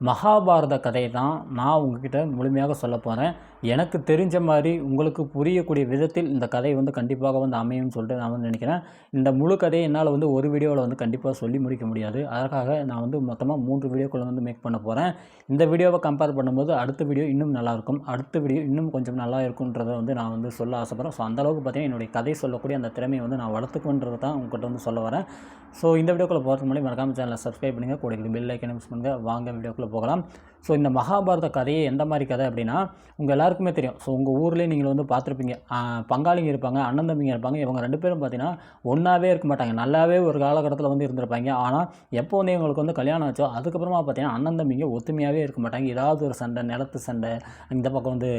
மகாபாரத கதையை தான் நான் உங்ககிட்ட முழுமையாக சொல்ல போகிறேன் எனக்கு தெரிஞ்ச மாதிரி உங்களுக்கு புரியக்கூடிய விதத்தில் இந்த கதை வந்து கண்டிப்பாக வந்து அமையும்னு சொல்லிட்டு நான் வந்து நினைக்கிறேன். இந்த முழு கதையை என்னால் வந்து ஒரு வீடியோவில் வந்து கண்டிப்பாக சொல்லி முடிக்க முடியாது. அதற்காக நான் வந்து மொத்தமாக மூன்று வீடியோக்களை வந்து மேக் பண்ண போகிறேன் இந்த வீடியோவை கம்பேர் பண்ணும்போது அடுத்த வீடியோ இன்னும் நல்லாயிருக்கும் அடுத்த வீடியோ இன்னும் கொஞ்சம் நல்லா இருக்குன்றதை வந்து நான் வந்து சொல்ல ஆசைப்பட்றேன். ஸோ அந்தளவுக்கு பார்த்தீங்கன்னா என்னுடைய கதை சொல்லக்கூடிய அந்த திறமையை வந்து நான் வளர்த்துக்குன்றதை தான் உங்கள்கிட்ட வந்து சொல்ல வரேன். ஸோ இந்த வீடியோக்குள்ளே போகிறதுக்கு முன்னாடி மறக்காம சேனலை சப்ஸ்கிரைப் பண்ணுங்கள் கூட பெல் ஐக்கன் யூஸ் பண்ணுங்கள் வாங்க வீடியோக்குள்ளே போகலாம். ஸோ இந்த மகாபாரத கதையே எந்த மாதிரி கதை அப்படின்னா உங்கள் எல்லாருக்குமே தெரியும். ஸோ உங்கள் ஊர்லேயே நீங்கள் வந்து பார்த்துருப்பீங்க. பங்காளிங்க இருப்பாங்க அண்ணன் தம்பிங்க இருப்பாங்க. இவங்க ரெண்டு பேரும் பார்த்தீங்கன்னா ஒன்றாவே இருக்க மாட்டாங்க. நல்லாவே ஒரு காலகட்டத்தில் வந்து இருந்திருப்பாங்க. ஆனால் எப்போ வந்து இவங்களுக்கு வந்து கல்யாணம் ஆச்சோ அதுக்கப்புறமா பார்த்தீங்கன்னா அண்ணன் தம்பிங்க ஒத்துமையாகவே இருக்க மாட்டாங்க. ஏதாவது ஒரு சண்டை நிலத்து சண்டை இந்த பக்கம் வந்து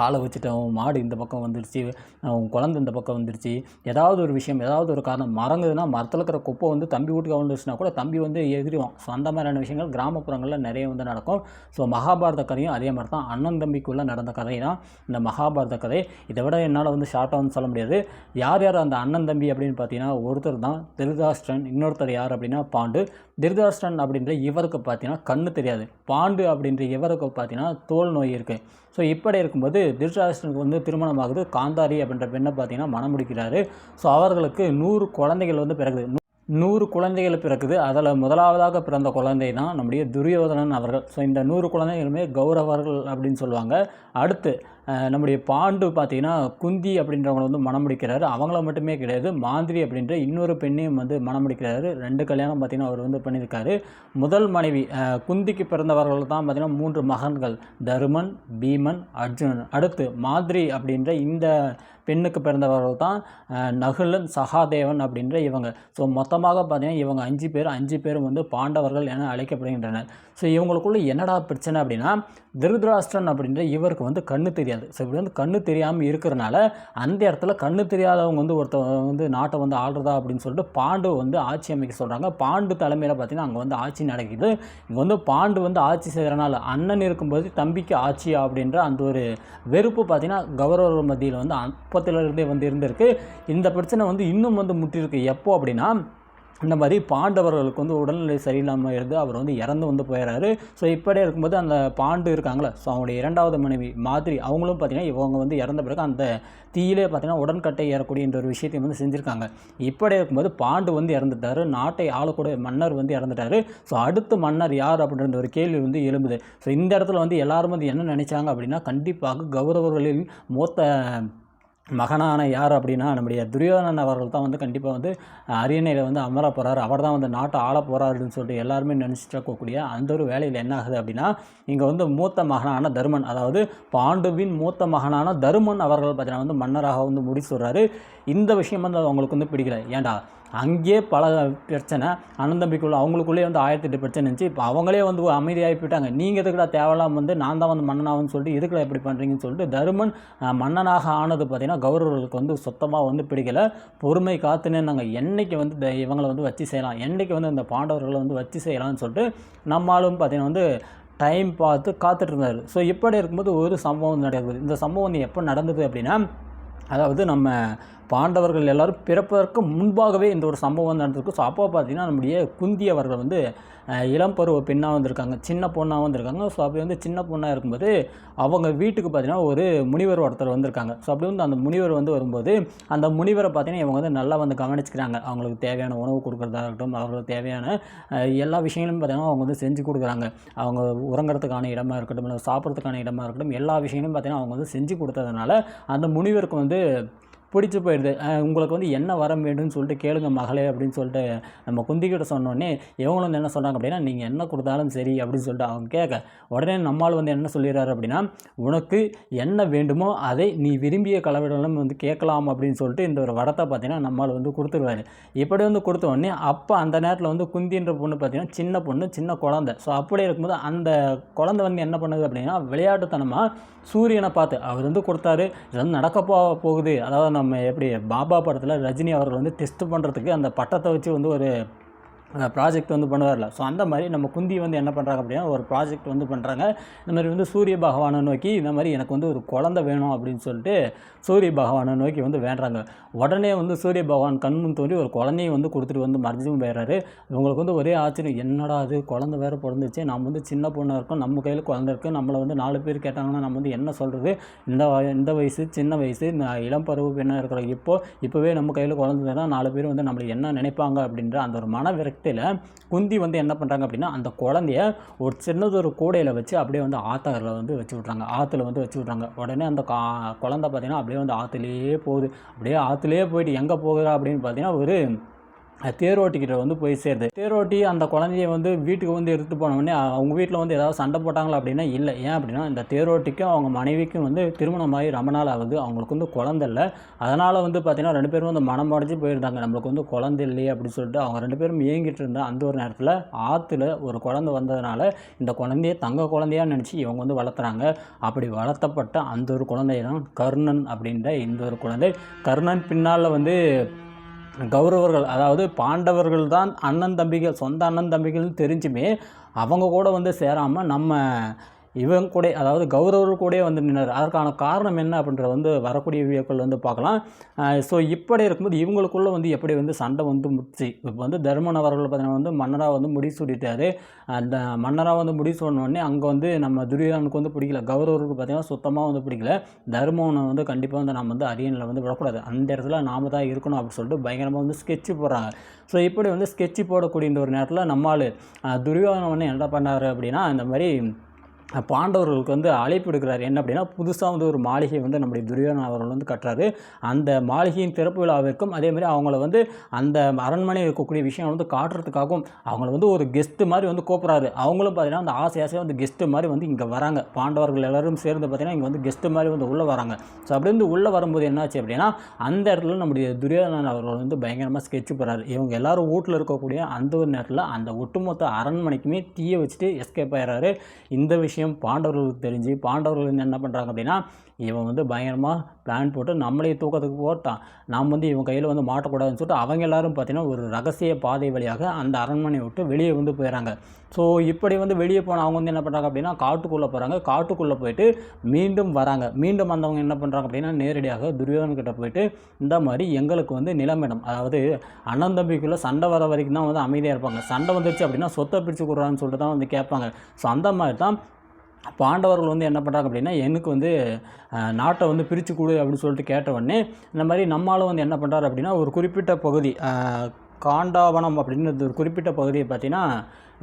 காலை வச்சுட்டோம் மாடு இந்த பக்கம் வந்துடுச்சு அவன் குழந்தை இந்த பக்கம் வந்துடுச்சு ஏதாவது ஒரு விஷயம் ஏதாவது ஒரு காரணம் மறங்குதுன்னா மரத்தில் இருக்கிற குப்பை வந்து தம்பி வீட்டுக்கு வந்துடுச்சுன்னா கூட தம்பி வந்து எதிரிவான் ஸோ அந்த மாதிரியான விஷயங்கள் கிராமப்புறங்களில் நிறைய வந்து நடக்கும். ஸோ மகாபாரத கதையும் அதே மாதிரி தான். அண்ணன் தம்பிக்குள்ளே நடந்த கதை தான் இந்த மகாபாரத கதை. இதை விட என்னால் வந்து ஷார்ட்டாக வந்து சொல்ல முடியாது. யார் யார் அந்த அண்ணன் தம்பி அப்படின்னு பார்த்தீங்கன்னா ஒருத்தர் தான். திருதாஷ்டன் இன்னொருத்தர் யார் அப்படின்னா பாண்டு. திருதாஷ்டிரன் அப்படின்ற இவருக்கு பார்த்தீங்கன்னா கண்ணு தெரியாது. பாண்டு அப்படின்ற இவருக்கு பார்த்தீங்கன்னா தோல் நோய் இருக்குது ஸோ இப்படி இருக்கும்போது திருதராஷ்டிரனுக்கு வந்து திருமணம் ஆகுது காந்தாரி அப்படின்ற பெண்ணை பார்த்தீங்கன்னா மனம் முடிக்கிறாரு. ஸோ அவர்களுக்கு நூறு குழந்தைகள் வந்து பிறகுது நூ- நூறு குழந்தைகள் பிறக்குது. அதில் முதலாவதாக பிறந்த குழந்தை தான் நம்முடைய துரியோதனன் அவர்கள். ஸோ இந்த நூறு குழந்தைகளுமே கௌரவர்கள் அப்படின்னு சொல்லுவாங்க. அடுத்து நம்முடைய பாண்டு பார்த்தீங்கன்னா குந்தி அப்படின்றவங்களை வந்து மனம் முடிக்கிறாரு. அவங்கள மட்டுமே கிடையாது மாந்திரி அப்படின்ற இன்னொரு பெண்ணையும் வந்து மனம் முடிக்கிறாரு. ரெண்டு கல்யாணம் பார்த்தீங்கன்னா அவர் வந்து பண்ணியிருக்காரு. முதல் மனைவி குந்திக்கு பிறந்தவர்கள் தான் பார்த்தீங்கன்னா மூன்று மகன்கள் தருமன் பீமன் அர்ஜுனன். அடுத்து மாதிரி அப்படின்ற இந்த பெண்ணுக்கு பிறந்தவர்கள் தான் நகுலன் சகாதேவன் அப்படின்ற இவங்க. ஸோ மொத்தமாக பார்த்தீங்கன்னா இவங்க அஞ்சு பேர் அஞ்சு பேரும் வந்து பாண்டவர்கள் என அழைக்கப்படுகின்றனர். ஸோ இவங்களுக்குள்ள என்னடா பிரச்சனை அப்படின்னா திருதராஷ்டிரன் அப்படின்ற இவருக்கு வந்து கண்ணு தெரியாது. ஸோ இப்படி வந்து கண்ணு தெரியாமல் இருக்கிறனால அந்த இடத்துல கண்ணு தெரியாதவங்க வந்து ஒருத்தவங்க வந்து நாட்டை வந்து ஆள்றதா அப்படின்னு சொல்லிட்டு பாண்டு வந்து ஆட்சி அமைக்க சொல்கிறாங்க பாண்டு தலைமையில் பார்த்தீங்கன்னா அங்கே வந்து ஆட்சி நடக்குது. இங்கே வந்து பாண்டு வந்து ஆட்சி செய்கிறனால அண்ணன் இருக்கும்போது தம்பிக்கு ஆட்சி அப்படின்ற அந்த ஒரு வெறுப்பு பார்த்தீங்கன்னா கௌரவர் மத்தியில் வந்து அப்பத்திலிருந்தே வந்து இருந்திருக்கு. இந்த பிரச்சனை வந்து இன்னும் வந்து முட்டிருக்கு எப்போ அப்படின்னா இந்த மாதிரி பாண்டவர்களுக்கு வந்து உடல்நிலை சரியில்லாமல் இருந்து அவர் வந்து இறந்து வந்து போயிடுறாரு ஸோ இப்படியே இருக்கும்போது அந்த பாண்டு இருக்காங்களே ஸோ அவங்களுடைய இரண்டாவது மனைவி மாதிரி அவங்களும் பார்த்திங்கன்னா இவங்க வந்து இறந்த பிறகு அந்த தீயிலே பார்த்திங்கன்னா உடன்கட்டை ஏறக்கூடிய ஒரு விஷயத்தையும் வந்து செஞ்சுருக்காங்க. இப்படி இருக்கும்போது பாண்டு வந்து இறந்துட்டாரு நாட்டை ஆளக்கூடிய மன்னர் வந்து இறந்துட்டாரு. ஸோ அடுத்த மன்னர் யார் அப்படின்ற ஒரு கேள்வி வந்து எழும்புது. ஸோ இந்த இடத்துல வந்து எல்லாரும் வந்து என்ன நினைச்சாங்க அப்படின்னா கண்டிப்பாக கௌரவர்களின் மூத்த மகனான யார் அப்படின்னா நம்முடைய துரியோதனன் அவர்கள் தான் வந்து கண்டிப்பாக வந்து அரியணையில் வந்து அமர போகிறார் அவர் தான் வந்து நாட்டை ஆள போகிறாருன்னு சொல்லிட்டு எல்லாருமே நினச்சிட்டு இருக்கக்கூடிய அந்த ஒரு வேலையில் என்ன ஆகுது அப்படின்னா இங்கே வந்து மூத்த மகனான தருமன் அதாவது பாண்டுவின் மூத்த மகனான தருமன் அவர்கள் பார்த்தீங்கன்னா வந்து மன்னராக வந்து முடிச்சுடுறாரு இந்த விஷயம் வந்து அவங்களுக்கு வந்து பிடிக்கல. ஏன்டா? அங்கேயே பல பிரச்சனை. அனந்தம்பிக்குள்ள அவங்களுக்குள்ளே வந்து ஆயிரத்தி எட்டு பிரச்சனை இருந்துச்சு. இப்போ அவங்களே வந்து அமைதியாகி போயிட்டாங்க. நீங்கள் எதுக்குடா தேவையில்லாம வந்து நான் தான் வந்து மன்னனாகன்னு சொல்லிட்டு எதுக்குடா இப்படி பண்ணுறீங்கன்னு சொல்லிட்டு தருமன் மன்னனாக ஆனது பார்த்தீங்கன்னா கௌரவர்களுக்கு வந்து சுத்தமாக வந்து பிடிக்கல. பொறுமை காத்துனே நாங்கள் என்னைக்கு வந்து இவங்களை வந்து வச்சு செய்யலாம்? என்றைக்கு வந்து இந்த பாண்டவர்களை வந்து வச்சு செய்யலாம்னு சொல்லிட்டு நம்மளும் பார்த்தீங்கன்னா வந்து டைம் பார்த்து காத்துட்ருந்தார் ஸோ இப்படி இருக்கும்போது ஒரு சம்பவம் நடக்குது. இந்த சம்பவம் வந்து எப்போ நடந்தது அப்படின்னா அதாவது நம்ம பாண்டவர்கள் எல்லாரும் பிறப்பதற்கு முன்பாகவே இந்த ஒரு சம்பவம் நடந்திருக்கு. ஸோ அப்போ பார்த்தீங்கன்னா நம்முடைய குந்தி அவர்கள் வந்து இளம் பருவ பெண்ணாக வந்திருக்காங்க. சின்ன பொண்ணாக வந்திருக்காங்க. ஸோ அப்படி வந்து சின்ன பொண்ணாக இருக்கும்போது அவங்க வீட்டுக்கு பார்த்தீங்கன்னா ஒரு முனிவர் ஒருத்தர் வந்திருக்காங்க. ஸோ அப்படி வந்து அந்த முனிவர் வந்து வரும்போது அந்த முனிவரை பார்த்தீங்கன்னா இவங்க வந்து நல்லா வந்து கவனிச்சுக்கிறாங்க. அவங்களுக்கு தேவையான உணவு கொடுக்குறதா இருக்கட்டும் அவங்களுக்கு தேவையான எல்லா விஷயங்களும் பார்த்தீங்கன்னா அவங்க வந்து செஞ்சு கொடுக்குறாங்க. அவங்க உறங்குறதுக்கான இடமா இருக்கட்டும் இல்லை சாப்பிட்றதுக்கான இடமா இருக்கட்டும் எல்லா விஷயங்களும் பார்த்தீங்கன்னா அவங்க வந்து செஞ்சு கொடுத்ததுனால அந்த முனிவருக்கு வந்து பிடிச்சி போயிடுது. உங்களுக்கு வந்து என்ன வரம் வேண்டும்னு சொல்லிட்டு கேளுங்க மகளே அப்படின்னு சொல்லிட்டு நம்ம குந்திக்கிட்ட சொன்னோடனே இவங்களும் வந்து என்ன சொல்கிறாங்க அப்படின்னா நீங்கள் என்ன கொடுத்தாலும் சரி அப்படின்னு சொல்லிட்டு அவங்க கேட்க உடனே நம்மால் வந்து என்ன சொல்லிடுறாரு அப்படின்னா உனக்கு என்ன வேண்டுமோ அதை நீ விரும்பிய கலவையிடம் வந்து கேட்கலாம் அப்படின்னு சொல்லிட்டு இந்த ஒரு வரத்தை பார்த்தீங்கன்னா நம்மால் வந்து கொடுத்துருவாரு. இப்படி வந்து கொடுத்த உடனே அப்போ அந்த நேரத்தில் வந்து குந்தின்ற பொண்ணு பார்த்தீங்கன்னா சின்ன பொண்ணு சின்ன குழந்தை. ஸோ அப்படியே இருக்கும்போது அந்த குழந்தை வந்து என்ன பண்ணுது அப்படின்னா விளையாட்டுத்தனமாக சூரியனை பார்த்து அவர் வந்து கொடுத்தாரு இது வந்து நடக்க போக போகுது. அதாவது நம்ம நம்ம எப்படி பாபா படத்தில் ரஜினி அவர்கள் வந்து டெஸ்ட் பண்ணுறதுக்கு அந்த பட்டத்தை வச்சு வந்து ஒரு ப்ராஜெக்ட் வந்து பண்ணுவார்ல. ஸோ அந்த மாதிரி நம்ம குந்தி வந்து என்ன பண்ணுறாங்க அப்படின்னா ஒரு ப்ராஜெக்ட் வந்து பண்ணுறாங்க இந்த மாதிரி வந்து சூரிய பகவானை நோக்கி இந்த மாதிரி எனக்கு வந்து ஒரு குழந்தை வேணும் அப்படின்னு சொல்லிட்டு சூரிய பகவானை நோக்கி வந்து வேண்டுறாங்க. உடனே வந்து சூரிய பகவான் கண் முன் தோன்றி ஒரு குழந்தையை வந்து கொடுத்துட்டு வந்து மறைஞ்சும் போயிடுறாரு. இவங்களுக்கு வந்து ஒரே ஆச்சரியம் என்னடா அது குழந்தை வேறு பிறந்துச்சு. நம்ம வந்து சின்ன பொண்ணாக இருக்கோம். நம்ம கையில் குழந்தை இருக்குது நம்மளை வந்து நாலு பேர் கேட்டாங்கன்னா நம்ம வந்து என்ன சொல்கிறது இந்த இந்த வயசு சின்ன வயசு இந்த இளம் பருவ பெண்ணாக இருக்கிற இப்போ இப்போவே நம்ம கையில் குழந்தை நாலு பேர் வந்து நம்மளை என்ன நினைப்பாங்க? அப்படின்ற அந்த ஒரு மன இடத்துல குந்தி வந்து என்ன பண்ணுறாங்க அப்படின்னா அந்த குழந்தைய ஒரு சின்னதொரு கூடையில் வச்சு அப்படியே வந்து ஆத்தாரில் வந்து வச்சு விட்றாங்க. ஆற்றுல வந்து வச்சு விட்றாங்க. உடனே அந்த கா குழந்தை பார்த்தீங்கன்னா அப்படியே வந்து ஆற்றுலேயே போகுது. அப்படியே ஆற்றுலேயே போயிட்டு எங்கே போகுதா அப்படின்னு பார்த்தீங்கன்னா ஒரு தேரோட்டிக்கிட்ட வந்து போய் சேருது. தேரோட்டி அந்த குழந்தைய வந்து வீட்டுக்கு வந்து எடுத்து போன உடனே அவங்க வீட்டில் வந்து ஏதாவது சண்டை போட்டாங்களா அப்படின்னா இல்லை. ஏன் அப்படின்னா இந்த தேரோட்டிக்கும் அவங்க மனைவிக்கும் வந்து திருமணமாகி ரொம்ப நாள் ஆகுது. அவங்களுக்கு வந்து குழந்தை இல்லை. அதனால் வந்து பார்த்தீங்கன்னா ரெண்டு பேரும் வந்து மனம் அடைஞ்சு போயிருந்தாங்க. நம்மளுக்கு வந்து குழந்தை இல்லையே அப்படின்னு சொல்லிட்டு அவங்க ரெண்டு பேரும் இயங்கிட்டு இருந்தால் அந்த ஒரு நேரத்தில் ஆற்றுல ஒரு குழந்தை வந்ததுனால இந்த குழந்தைய தங்க குழந்தையாக நினச்சி இவங்க வந்து வளர்த்துறாங்க. அப்படி வளர்த்தப்பட்ட அந்த ஒரு குழந்தை தான் கர்ணன் அப்படின்ற இந்த ஒரு குழந்தை. கர்ணன் பின்னால் வந்து கௌரவர்கள் அதாவது பாண்டவர்கள் தான் அண்ணன் தம்பிகள் சொந்த அண்ணன் தம்பிகள்னு தெரிஞ்சுமே அவங்க கூட வந்து சேராமல் நம்ம இவங்க கூட அதாவது கௌரவர்கள் கூடயே வந்து நின்றார் அதற்கான காரணம் என்ன அப்படின்றத வந்து வரக்கூடிய வீடியோக்கள் வந்து பார்க்கலாம். ஸோ இப்படி இருக்கும்போது இவங்களுக்குள்ள வந்து எப்படி வந்து சண்டை வந்து முடிச்சு? இப்போ வந்து தர்மன் அவர்கள் பார்த்தீங்கன்னா வந்து மன்னராக வந்து முடிசூடிட்டாரு அந்த மன்னராக வந்து முடி அங்கே வந்து நம்ம துரியோதனுக்கு வந்து பிடிக்கல. கௌரவருக்கு பார்த்தீங்கன்னா சுத்தமாக வந்து பிடிக்கல. தர்மனை வந்து கண்டிப்பாக வந்து நம்ம வந்து அரியணில் வந்து விடக்கூடாது. அந்த இடத்துல நாம தான் இருக்கணும் அப்படின்னு சொல்லிட்டு பயங்கரமாக வந்து ஸ்கெட்சு போடுறாங்க. ஸோ இப்படி வந்து ஸ்கெட்சு போடக்கூடிய இந்த ஒரு நேரத்தில் நம்மால் துரியோதனை வந்து என்ன பண்ணார் அப்படின்னா இந்த மாதிரி பாண்டவர்களுக்கு வந்து அழைப்பு எடுக்கிறார் என்ன அப்படின்னா புதுசாக வந்து ஒரு மாளிகை வந்து நம்முடைய துரியோதன அவர்கள் வந்து கட்டுறாரு. அந்த மாளிகையின் திறப்பு விழாவிற்கும் அதே மாதிரி அவங்கள வந்து அந்த அரண்மனையில் இருக்கக்கூடிய விஷயம் வந்து காட்டுறதுக்காகவும் அவங்கள வந்து ஒரு கெஸ்ட்டு மாதிரி வந்து கூப்பிட்றாரு. அவங்களும் பார்த்தீங்கன்னா அந்த ஆசை ஆசையாக வந்து கெஸ்ட்டு மாதிரி வந்து இங்கே வராங்க. பாண்டவர்கள் எல்லாரும் சேர்ந்து பார்த்தீங்கன்னா இங்கே வந்து கெஸ்ட்டு மாதிரி வந்து உள்ளே வராங்க. ஸோ அப்படி வந்து உள்ளே வரும்போது என்னாச்சு அப்படின்னா அந்த இடத்துல நம்முடைய துரியோதனன் அவர்கள் வந்து பயங்கரமாக ஸ்கெட்ச் போகிறாரு இவங்க எல்லாரும் வீட்டில் இருக்கக்கூடிய அந்த ஒரு நேரத்தில் அந்த ஒட்டுமொத்த அரண்மனைக்குமே தீயை வச்சுட்டு எஸ்கேப் ஆயிடுறாரு. இந்த விஷயம் பாண்டவர்களுக்கு தெரிஞ்சு பாண்டவர்கள் வந்து என்ன பண்ணுறாங்க அப்படின்னா இவன் வந்து பயங்கரமாக பிளான் போட்டு நம்மளே தூக்கத்துக்கு போட்டான். நாம் வந்து இவன் கையில் வந்து மாட்டக்கூடாதுன்னு சொல்லிட்டு அவங்க எல்லாரும் பார்த்தீங்கன்னா ஒரு ரகசிய பாதை வழியாக அந்த அரண்மனையை விட்டு வெளியே வந்து போயிடறாங்க ஸோ இப்படி வந்து வெளியே போன அவங்க வந்து என்ன பண்ணுறாங்க அப்படின்னா காட்டுக்குள்ளே போகிறாங்க காட்டுக்குள்ளே போயிட்டு மீண்டும் வராங்க. மீண்டும் வந்தவங்க என்ன பண்ணுறாங்க அப்படின்னா நேரடியாக துரியோதன் கிட்ட போயிட்டு இந்த மாதிரி எங்களுக்கு வந்து நிலமிடம் அதாவது அண்ணன் தம்பிக்குள்ளே சண்டை வர வரைக்கும் தான் வந்து அமைதியாக இருப்பாங்க. சண்டை வந்துருச்சு அப்படின்னா சொத்தை பிரித்து கொடுறான்னு சொல்லிட்டு தான் வந்து கேட்பாங்க. ஸோ அந்த மாதிரி தான் பாண்டவர்கள் வந்து என்ன பண்ணுறாங்க அப்படின்னா எனக்கு வந்து நாட்டை வந்து பிரித்து கொடு அப்படின்னு சொல்லிட்டு கேட்ட உடனே இந்த மாதிரி நம்மளும் வந்து என்ன பண்ணுறாரு அப்படின்னா ஒரு குறிப்பிட்ட பகுதி காண்டாவனம் அப்படின்னு ஒரு குறிப்பிட்ட பகுதியை பார்த்தீங்கன்னா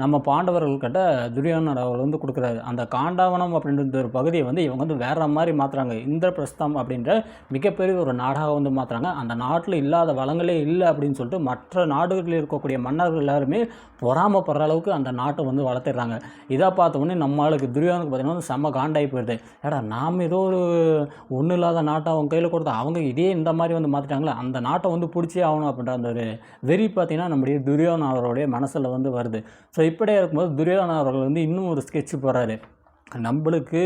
நம்ம பாண்டவர்கள்கிட்ட துரியோதனர் அவர் வந்து கொடுக்குறாரு. அந்த காண்டாவனம் அப்படின்ற ஒரு பகுதியை வந்து இவங்க வந்து வேற மாதிரி மாற்றுறாங்க இந்திரபிரஸ்தம் அப்படின்ற மிகப்பெரிய ஒரு நாடாக வந்து மாற்றுறாங்க அந்த நாட்டில் இல்லாத வளங்களே இல்லை அப்படின்னு சொல்லிட்டு மற்ற நாடுகளில் இருக்கக்கூடிய மன்னர்கள் எல்லாருமே பொறாமப்படுற அளவுக்கு அந்த நாட்டை வந்து வளர்த்துடுறாங்க இதை பார்த்த உடனே துரியோனுக்கு ஆளுக்கு பார்த்தீங்கன்னா வந்து செம்ம காண்டாகி போயிடுது ஏடா நாம் ஏதோ ஒரு ஒன்றும் இல்லாத நாட்டை அவங்க கையில் கொடுத்தா அவங்க இதே இந்த மாதிரி வந்து மாற்றிட்டாங்களே அந்த நாட்டை வந்து பிடிச்சே ஆகணும் அப்படின்ற அந்த ஒரு வெறி பார்த்தீங்கன்னா நம்முடைய துரியோன் அவருடைய மனசில் வந்து வருது. ஸோ இப்படியே இருக்கும்போது துரியோதன அவர்கள் வந்து இன்னும் ஒரு ஸ்கெட்ச் போடுறாரு. நம்மளுக்கு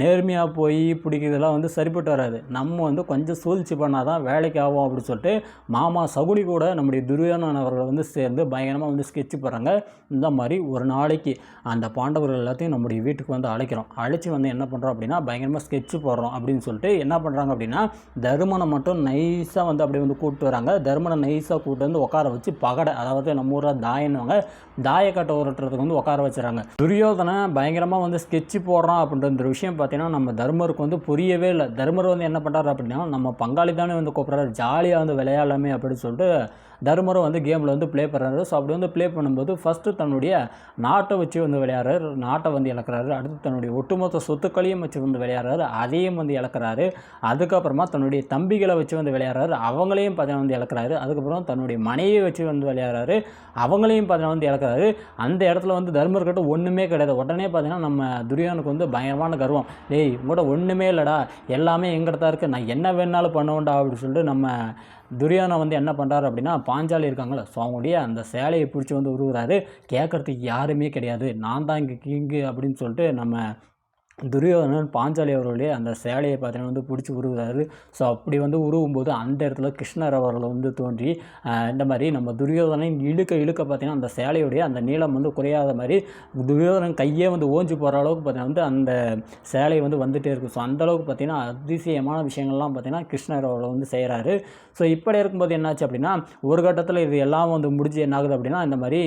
நேர்மையாக போய் பிடிக்கிறதெல்லாம் வந்து சரிப்பட்டு வராது. நம்ம வந்து கொஞ்சம் சூழ்ச்சி பண்ணால் தான் வேலைக்கு ஆகும் அப்படின்னு சொல்லிட்டு மாமா சகுடி கூட நம்முடைய துரியோதனன் அவர்கள் வந்து சேர்ந்து பயங்கரமாக வந்து ஸ்கெட்ச் போடுறாங்க. இந்த மாதிரி ஒரு நாளைக்கு அந்த பாண்டவர்கள் எல்லாத்தையும் நம்முடைய வீட்டுக்கு வந்து அழைக்கிறோம். அழைச்சி வந்து என்ன பண்ணுறோம் அப்படின்னா பயங்கரமாக ஸ்கெட்ச் போடுறோம் அப்படின்னு சொல்லிட்டு என்ன பண்ணுறாங்க அப்படின்னா தருமனை மட்டும் நைஸாக வந்து அப்படியே வந்து கூப்பிட்டு வராங்க. தருமனை நைஸாக கூப்பிட்டு வந்து உட்கார வச்சு பகடை அதாவது நம்ம ஊரில் தாயன்னுவாங்க தாயக்கட்டை உருட்டுறதுக்கு வந்து உட்கார வச்சுறாங்க. துரியோதனை பயங்கரமாக வந்து ஸ்கெட்ச் போடுறான் அப்படின்ற இந்த விஷயம் பார்த்தீங்கன்னா நம்ம தர்மருக்கு வந்து புரியவே இல்லை. தர்மர் வந்து என்ன பண்ணுறாரு அப்படின்னா நம்ம பங்காளி தானே வந்து கூப்பிட்றாரு. ஜாலியாக வந்து விளையாடலாமே அப்படின்னு சொல்லிட்டு தருமரும் வந்து கேமில் வந்து ப்ளே பண்ணுறாரு ஸோ அப்படி வந்து ப்ளே பண்ணும்போது ஃபஸ்ட்டு தன்னுடைய நாட்டை வச்சு வந்து விளையாடுறாரு. நாட்டை வந்து இழக்கிறாரு. அடுத்து தன்னுடைய ஒட்டுமொத்த சொத்துக்களையும் வச்சு வந்து விளையாடுறாரு. அதையும் வந்து இழக்கிறாரு. அதுக்கப்புறமா தன்னுடைய தம்பிகளை வச்சு வந்து விளையாடுறாரு. அவங்களையும் பார்த்தீங்கன்னா வந்து இழக்கிறாரு. அதுக்கப்புறம் தன்னுடைய மனைவியை வச்சு வந்து விளையாடுறாரு. அவங்களையும் பார்த்தீங்கன்னா வந்து இழக்கிறாரு. அந்த இடத்துல வந்து தர்மர்கிட்ட ஒன்றுமே கிடையாது. உடனே பார்த்தீங்கன்னா நம்ம துரியானுக்கு வந்து பயங்கரமான கர்வம். டேய் உங்கள்கிட்ட ஒன்றுமே இல்லைடா. எல்லாமே எங்கிட்ட இருக்குது நான் என்ன வேணாலும் பண்ணுவோண்டா அப்படின்னு சொல்லிட்டு நம்ம துரியானா வந்து என்ன பண்ணுறாரு அப்படின்னா பாஞ்சாலி இருக்காங்களே ஸோ அவங்களுடைய அந்த சேலையை பிடிச்சி வந்து உருவுறாரு. கேட்குறதுக்கு யாருமே கிடையாது. நான் தான் இங்கே கிங்கு அப்படின்னு சொல்லிட்டு நம்ம துரியோதனன் பாஞ்சாலி அவர்களே அந்த சேலையை பார்த்தீங்கன்னா வந்து பிடிச்சி உருவுறாரு ஸோ அப்படி வந்து உருவும் போது அந்த இடத்துல கிருஷ்ணர் அவர்கள் வந்து தோன்றி இந்த மாதிரி நம்ம துரியோதனையும் இழுக்க இழுக்க பார்த்தீங்கன்னா அந்த சேலையுடைய அந்த நீளம் வந்து குறையாத மாதிரி துரியோதனன் கையே வந்து ஓஞ்சி போகிற அளவுக்கு பார்த்தீங்கன்னா வந்து அந்த சேலை வந்து வந்துகிட்டே இருக்கும். ஸோ அந்தளவுக்கு பார்த்தீங்கன்னா அதிசயமான விஷயங்கள்லாம் பார்த்தீங்கன்னா கிருஷ்ணர் அவர்கள் வந்து செய்கிறாரு ஸோ இப்படி இருக்கும்போது என்னாச்சு அப்படின்னா ஒரு கட்டத்தில் இது எல்லாம் வந்து முடிஞ்சு என்ன ஆகுது அப்படின்னா இந்த மாதிரி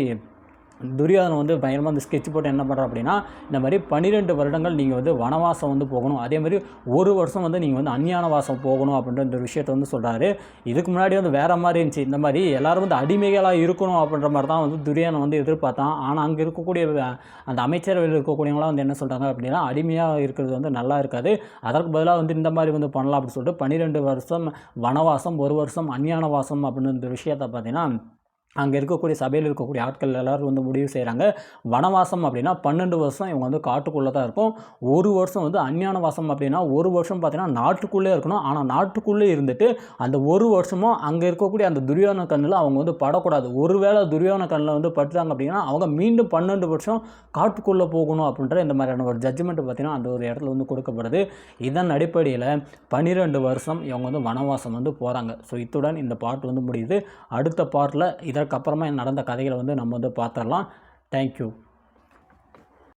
துரியோதனன் வந்து பயங்கரமாக அந்த ஸ்கெட்ச் போட்டு என்ன பண்ணுறான் அப்படின்னா இந்த மாதிரி பன்னிரெண்டு வருடங்கள் நீங்கள் வந்து வனவாசம் வந்து போகணும். அதே மாதிரி ஒரு வருஷம் வந்து நீங்கள் வந்து அந்நியான வாசம் போகணும் அப்படின்ற இந்த விஷயத்தை வந்து சொல்கிறாரு இதுக்கு முன்னாடி வந்து வேறு மாதிரி இருந்துச்சு. இந்த மாதிரி எல்லோரும் வந்து அடிமைகளாக இருக்கணும் அப்படின்ற மாதிரி தான் வந்து துரியோதனன் வந்து எதிர்பார்த்தான். ஆனால் அங்கே இருக்கக்கூடிய அந்த அமைச்சரவையில் இருக்கக்கூடியவங்களாம் வந்து என்ன சொல்கிறாங்க அப்படின்னா அடிமையாக இருக்கிறது வந்து நல்லா இருக்காது. அதற்கு பதிலாக வந்து இந்த மாதிரி வந்து பண்ணலாம் அப்படின்னு சொல்லிட்டு பன்னிரெண்டு வருஷம் வனவாசம் ஒரு வருஷம் அந்நியான வாசம் அப்படின்னு இந்த விஷயத்தை பார்த்தீங்கன்னா அங்கே இருக்கக்கூடிய சபையில் இருக்கக்கூடிய ஆட்கள் எல்லோரும் வந்து முடிவு செய்கிறாங்க வனவாசம் அப்படின்னா பன்னெண்டு வருஷம் இவங்க வந்து காட்டுக்குள்ளே தான் இருக்கும் ஒரு வருஷம் வந்து அஞ்ஞான வாசம் அப்படின்னா ஒரு வருஷம் பார்த்திங்கன்னா நாட்டுக்குள்ளே இருக்கணும். ஆனால் நாட்டுக்குள்ளே இருந்துட்டு அந்த ஒரு வருஷமும் அங்கே இருக்கக்கூடிய அந்த துரியோன கண்ணில் அவங்க வந்து படக்கூடாது. ஒருவேளை துரியோன கண்ணில் வந்து பட்டுறாங்க அப்படின்னா அவங்க மீண்டும் பன்னெண்டு வருஷம் காட்டுக்குள்ளே போகணும் அப்படின்ற இந்த மாதிரியான ஒரு ஜட்ஜ்மெண்ட் பார்த்திங்கன்னா அந்த ஒரு இடத்துல வந்து கொடுக்கப்படுது. இதன் அடிப்படையில் பன்னிரெண்டு வருஷம் இவங்க வந்து வனவாசம் வந்து போகிறாங்க ஸோ இத்துடன் இந்த பாட்டு வந்து முடியுது. அடுத்த பாட்டில் இதற்கப்புறமா நடந்த கதைகளை வந்து நம்ம வந்து பார்த்துடலாம். தேங்க்யூ